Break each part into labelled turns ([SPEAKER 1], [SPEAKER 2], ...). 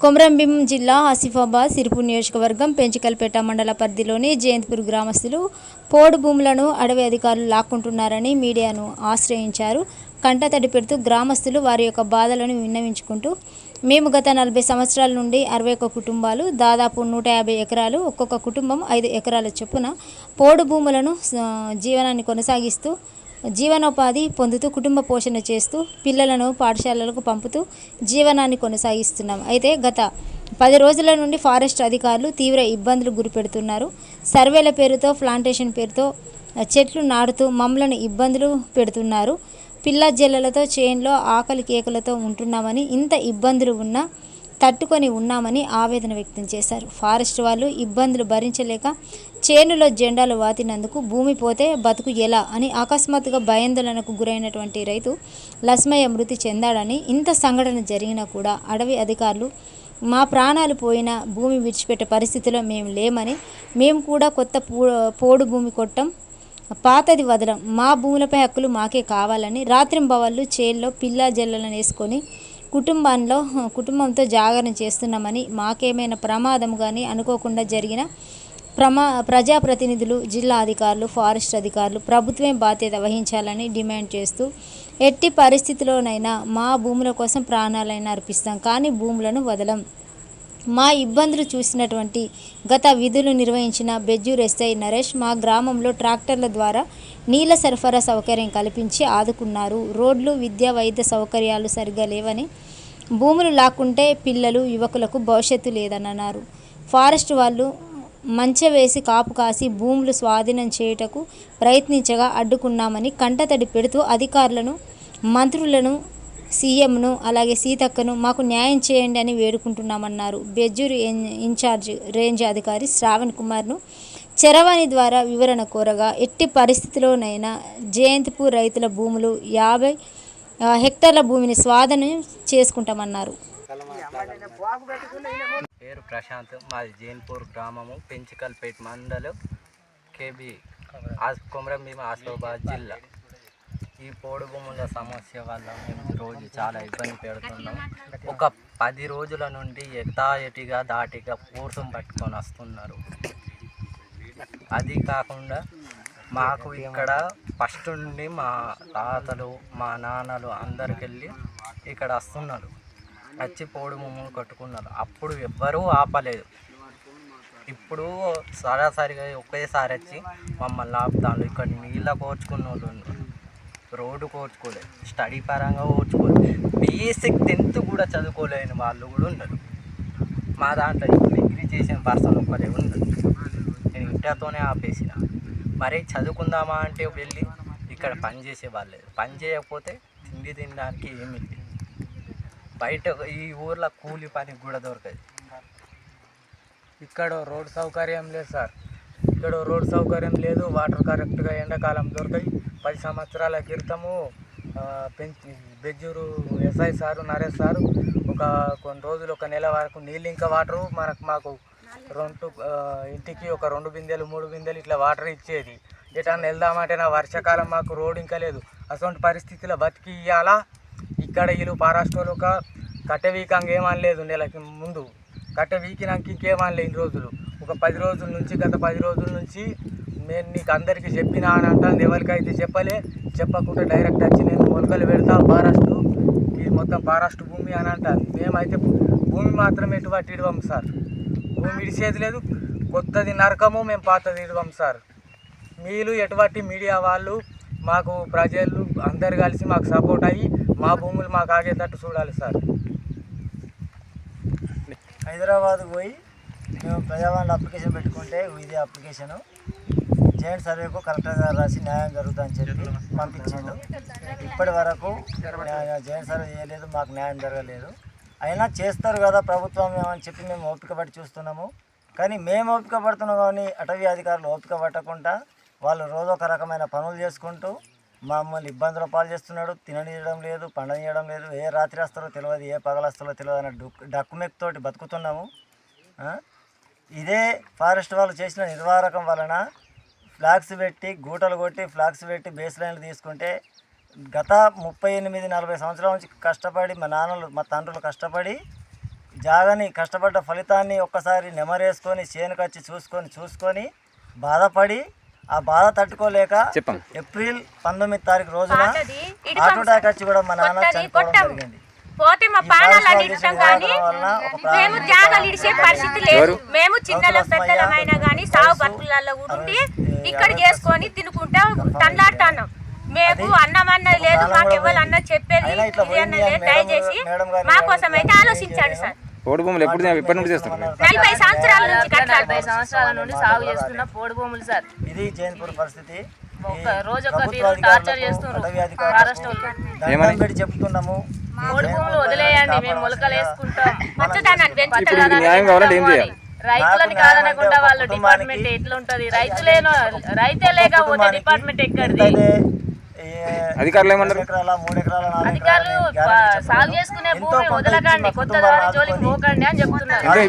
[SPEAKER 1] కొమరంభీం జిల్లా ఆసిఫాబాద్ సిరిపూర్ నియోజకవర్గం పెంచికల్పేట మండల పరిధిలోని జయంత్పూర్ గ్రామస్తులు పోడు భూములను అడవి అధికారులు లాక్కుంటున్నారని మీడియాను ఆశ్రయించారు. కంటతడి పెడుతూ గ్రామస్తులు వారి యొక్క బాధలను విన్నవించుకుంటూ మేము గత నలభై సంవత్సరాల నుండి అరవై ఒక్క కుటుంబాలు దాదాపు నూట యాభై ఎకరాలు ఒక్కొక్క కుటుంబం ఐదు ఎకరాల చొప్పున పోడు భూములను జీవనాన్ని కొనసాగిస్తూ జీవనోపాధి పొందుతూ కుటుంబ పోషణ చేస్తూ పిల్లలను పాఠశాలలకు పంపుతూ జీవనాన్ని కొనసాగిస్తున్నాం. అయితే గత పది రోజుల నుండి ఫారెస్ట్ అధికారులు తీవ్ర ఇబ్బందులు గురిపెడుతున్నారు. సర్వేల పేరుతో ప్లాంటేషన్ పేరుతో చెట్లు నాటుతూ మమ్మలను ఇబ్బందులు పెడుతున్నారు. పిల్ల జల్లలతో చేన్లో ఆకలి కేకలతో ఉంటున్నామని ఇంత ఇబ్బందులు ఉన్నా తట్టుకొని ఉన్నామని ఆవేదన వ్యక్తం చేశారు. ఫారెస్ట్ వాళ్ళు ఇబ్బందులు భరించలేక చేనులో జెండాలు వాతినందుకు భూమి పోతే బతుకు ఎలా అని అకస్మాత్తుగా భయాందోళనకు గురైనటువంటి రైతు లస్మయ్య మృతి చెందాడని ఇంత సంఘటన జరిగినా కూడా అడవి అధికారులు మా ప్రాణాలు పోయినా భూమి విడిచిపెట్టే పరిస్థితిలో మేము లేమని మేము కూడా కొత్త పోడు భూమి కొట్టం పాతది వదలం మా భూములపై హక్కులు మాకే కావాలని రాత్రింబవళ్ళు చేల్లో పిల్ల జల్లలను వేసుకొని కుటుంబంలో కుటుంబంతో జాగరణ చేస్తున్నామని మాకేమైనా ప్రమాదం కానీ అనుకోకుండా జరిగిన ప్రమా ప్రజాప్రతినిధులు జిల్లా అధికారులు ఫారెస్ట్ అధికారులు ప్రభుత్వమే బాధ్యత వహించాలని డిమాండ్ చేస్తూ ఎట్టి పరిస్థితిలోనైనా మా భూముల కోసం ప్రాణాలైనా అర్పిస్తాం కానీ భూములను వదలం. మా ఇబ్బందులు చూసినటువంటి గత విధులు నిర్వహించిన బెజ్జూర్ ఎస్ఐ నరేష్ మా గ్రామంలో ట్రాక్టర్ల ద్వారా నీళ్ళ సరఫరా సౌకర్యం కల్పించి ఆదుకున్నారు. రోడ్లు విద్యా వైద్య సౌకర్యాలు సరిగ్గా లేవని భూములు లాక్కుంటే పిల్లలు యువకులకు భవిష్యత్తు లేదన్నారు ఫారెస్ట్ వాళ్ళు మంచె వేసి కాపు కాసి భూములు స్వాధీనం చేయుటకు ప్రయత్నించగా అడ్డుకున్నామని కంటతడి పెడుతూ అధికారులను మంత్రులను సీఎంను అలాగే సీతక్కను మాకు న్యాయం చేయండి అని వేడుకుంటున్నామన్నారు. బెజ్జూరు ఇన్ఛార్జ్ రేంజ్ అధికారి శ్రావణ్ కుమార్ను చరవాణి ద్వారా వివరణ కోరగా ఎట్టి పరిస్థితిలోనైనా జయంతిపూర్ రైతుల భూములు యాభై హెక్టార్ల భూమిని స్వాధీనం చేసుకుంటామన్నారు.
[SPEAKER 2] పేరు ప్రశాంత్ మాది జైన్పూర్ గ్రామము పెంచికల్పేట్ మండలం కేబి ఆస్ కొమరం భీమ ఆసిఫాబాద్ జిల్లా. ఈ పోడు భూముల సమస్య వల్ల మేము రోజు చాలా ఇబ్బంది పెడుతున్నాం. ఒక పది రోజుల నుండి ఎటాఎటిగా దాటిగా పూర్తం పట్టుకొని వస్తున్నారు. అది కాకుండా మాకు ఇక్కడ ఫస్ట్ నుండి మా తాతలు మా నాన్నలు అందరికి వెళ్ళి ఇక్కడ వస్తున్నారు. వచ్చి పోడు ముమ్ములు కట్టుకున్నారు. అప్పుడు ఎవ్వరూ ఆపలేదు. ఇప్పుడు సరాసరిగా ఒకేసారి వచ్చి మమ్మల్ని ఆపుతాను ఇక్కడ నీళ్ళ కోర్చుకున్న వాళ్ళు రోడ్డు కోర్చుకోలేదు స్టడీ పరంగా కోర్చుకోలేదు బేసిక్ టెన్త్ కూడా చదువుకోలేని వాళ్ళు కూడా ఉన్నారు. మా దాంట్లో డిగ్రీ చేసిన పర్సన్ ఒక్కరే ఉండదు నేను ఇంటర్తోనే ఆపేసిన. మరి చదువుకుందామా అంటే వెళ్ళి ఇక్కడ పని చేసే వాళ్ళు. పని చేయకపోతే తిండి తినడానికి ఏమి బయట ఈ ఊర్లో కూలి పని కూడా దొరకదు.
[SPEAKER 3] ఇక్కడ రోడ్ సౌకర్యం లేదు సార్. ఇక్కడ రోడ్ సౌకర్యం లేదు వాటర్ కరెక్ట్గా ఎండాకాలం దొరకాయి పది సంవత్సరాల క్రితము పెంచి Bejjur SI sir Naresh sir ఒక కొన్ని రోజులు ఒక నెల వరకు నీళ్ళు ఇంకా వాటరు. మనకు మాకు రెండు ఇంటికి ఒక రెండు బిందెలు మూడు బిందెలు ఇట్లా వాటర్ ఇచ్చేది. ఎటన్నా వెళ్దామంటే నా వర్షాకాలం మాకు రోడ్ ఇంకా లేదు. అటువంటి పరిస్థితిలో బతికి ఇవ్వాలా ఇక్కడ వీళ్ళు పారాస్టోలు ఒక కట్టె వీకంగా ఏమనలేదు నెలకి ముందు. కట్టె వీకినాక ఇంకేమనలే ఇన్ని రోజులు. ఒక పది రోజుల నుంచి గత పది రోజుల నుంచి నేను నీకు అందరికీ చెప్పినా అని అంటాను ఎవరికైతే చెప్పలే చెప్పకుండా డైరెక్ట్ వచ్చి నేను మొలకలు పెడతా పారాస్టు ఇది మొత్తం పారాస్టు భూమి అని అంటాను మేమైతే భూమి మాత్రం ఎటువంటి ఇడవం సార్. భూమి ఇడిచేది లేదు. కొత్తది నరకము మేము పాతది ఇడవం సార్. మీరు ఎటువంటి మీడియా వాళ్ళు మాకు ప్రజలు అందరు కలిసి మాకు సపోర్ట్ అయ్యి మా భూములు మాకు ఆగేటట్టు చూడాలి సార్.
[SPEAKER 4] హైదరాబాద్ పోయి మేము ప్రజావాణిలో అప్లికేషన్ పెట్టుకుంటే ఇది అప్లికేషను. జాయింట్ సర్వేకు కలెక్టర్ గారు రాసి న్యాయం జరుగుతుందని చెప్పి పంపించిండు. ఇప్పటి వరకు జాయింట్ సర్వే చేయలేదు మాకు న్యాయం జరగలేదు. అయినా చేస్తారు కదా ప్రభుత్వం ఏమని చెప్పి మేము ఓపిక పట్టి చూస్తున్నాము. కానీ మేము ఓపిక పడుతున్నాం కానీ అటవీ అధికారులు ఓపిక పట్టకుండా వాళ్ళు రోజు ఒక రకమైన పనులు చేసుకుంటూ మమ్మల్ని ఇబ్బందుల పాలు చేస్తున్నాడు. తిననీయడం లేదు పండనీయడం లేదు. ఏ రాత్రి వస్తారో తెలియదు ఏ పగలస్తారో తెలియదు అన్న డుక్ డక్కుమెక్తోటి బతుకుతున్నాము. ఇదే ఫారెస్ట్ వాళ్ళు చేసిన నిర్వాహకం వలన ఫ్లాగ్స్ పెట్టి గూటలు కొట్టి ఫ్లాగ్స్ పెట్టి బేస్ లైన్లు తీసుకుంటే గత ముప్పై ఎనిమిది నలభై సంవత్సరాల నుంచి కష్టపడి మా నాన్నలు మా తండ్రులు కష్టపడి జాగని కష్టపడ్డ ఫలితాన్ని ఒక్కసారి నెమరేసుకొని చేనుకొచ్చి చూసుకొని చూసుకొని బాధపడి ఆ బాధ తట్టుకోలేక. ఏప్రిల్ పంతొమ్మిది తారీఖు రోజున హార్ట్ అటాక్ వచ్చి కూడా మా నాన్న చనిపోవడం. జరిగింది
[SPEAKER 5] పోతే మా ఇడతాం
[SPEAKER 4] విధానం
[SPEAKER 5] కానీ మేము జాగాలు ఇడిచే పరిస్థితి లేదు? మేము చిన్నల పెద్దలమైనా. కానీ సాగు బతుకులలో ఉండి ఇక్కడ చేసుకొని తినుకుంటా తండ్లాడుతున్నాం మేము అన్నం అన్నది లేదు మాకు ఎవరు అన్న చెప్పేది ఇది అన్నది లేదు దయచేసి మా కోసం అయితే ఆలోచించండి సార్.
[SPEAKER 6] ఓడి భూములు ఎప్పుడు ఎప్పటి నుండి చేస్తారు?
[SPEAKER 5] నలభై సంవత్సరాల నుంచి
[SPEAKER 7] నలభై సంవత్సరాల నుండి సాగు చేస్తున్న పోడు భూములు సార్.
[SPEAKER 4] ఇది జైన్పూర్ పరిస్థితి.
[SPEAKER 7] రోజు ఒక టార్చర్ చేస్తున్నారు.
[SPEAKER 4] చెప్తున్నాము.
[SPEAKER 7] పోడు భూములు వదిలేయండి మేము మొలకలు వేసుకుంటాం.
[SPEAKER 5] పెంచుతాం
[SPEAKER 6] న్యాయం కావాలంటే ఏం చేయాలి?
[SPEAKER 7] రైతులని
[SPEAKER 4] నాకు
[SPEAKER 7] కాదనకుండా వాళ్ళ డిపార్ట్మెంట్
[SPEAKER 4] కుటుంబానికి
[SPEAKER 7] ఎట్లా ఉంటది రైతులేనో రైతే లేకపోతే డిపార్ట్మెంట్ ఎక్కడిది?
[SPEAKER 6] అధికారులు ఏమన్నారు?
[SPEAKER 7] అధికారులు సాగు. చేసుకునే భూమి వదలకండి కొత్త జోలికి పోకండి అని చెప్తున్నారు.
[SPEAKER 5] అని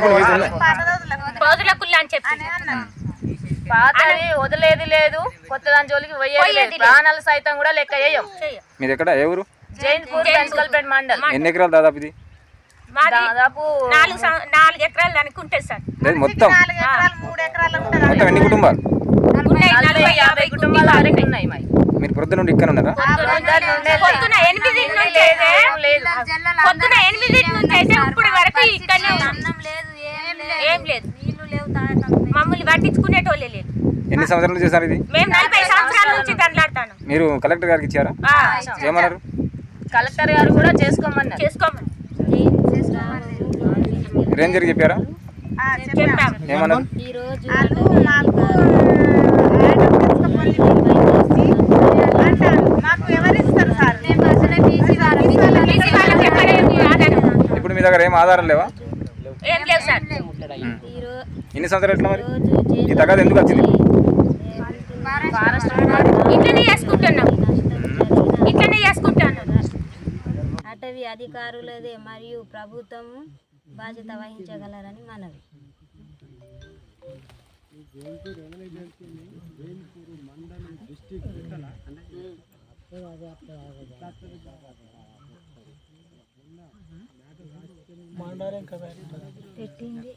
[SPEAKER 7] పాతది వదిలేది లేదు కొత్త దాని జోలికి పోయేది లేదు. ప్రాణాలు సైతం కూడా లెక్క వేయం
[SPEAKER 6] మీది ఎక్కడ? ఏ ఊరు?
[SPEAKER 7] జైన్పూర్ మండల్.
[SPEAKER 6] ఎన్ని ఎకరాలు దాదాపు ఇది?
[SPEAKER 5] మాది
[SPEAKER 7] దాదాపు
[SPEAKER 5] నాలుగు నాలుగు ఎకరాలు అనుకుంటే సార్.
[SPEAKER 6] మొత్తం. మొత్తం ఎన్ని కుటుంబాలు?
[SPEAKER 7] యాభై ఉన్నాయి మరి
[SPEAKER 6] మీరు ప్రొద్దు నుండి ఇక్కడ ఉన్నారా
[SPEAKER 5] పొద్దున ఎనిమిది నుంచి అయితే పొద్దున ఎనిమిది నుంచి అయితే ఇప్పుడు వరకు ఇక్కడనే ఉన్నాం. ఏం లేదు. మమ్మల్ని పట్టించుకునేటోళ్ళే లేదు.
[SPEAKER 6] ఎన్ని సంవత్సరాలు నుంచి చేశారు ఇది?
[SPEAKER 5] మేము నలభై సంవత్సరాల నుంచి దండలాడతాను.
[SPEAKER 6] మీరు కలెక్టర్ గారికి ఇచ్చారా? ఏమన్నారు?
[SPEAKER 7] కలెక్టర్ గారు కూడా చేసుకోమన్నారు.
[SPEAKER 5] చేసుకోమని
[SPEAKER 6] రేంజర్కి చెప్పారా?
[SPEAKER 5] చెప్పాము
[SPEAKER 6] ఏమన్నారు?
[SPEAKER 5] బీసీ వాళ్ళకి ఎక్కడ ఏమి ఆధారం
[SPEAKER 6] ఇప్పుడు మీ దగ్గర ఏం ఆధారం లేవా? ఎన్ని సంవత్సరాలు ఎట్లా మరి? ఈ తగాదు ఎందుకు వచ్చింది?
[SPEAKER 7] ఫారెస్ట్
[SPEAKER 5] ఇట్లనే చేసుకుంటున్నాం. ఇట్లనే చేసుకుంటున్నాం.
[SPEAKER 1] అటవీ అధికారులదే మరియు ప్రభుత్వం బాధ్యత వహించగలరని మనవి. పెట్టింది.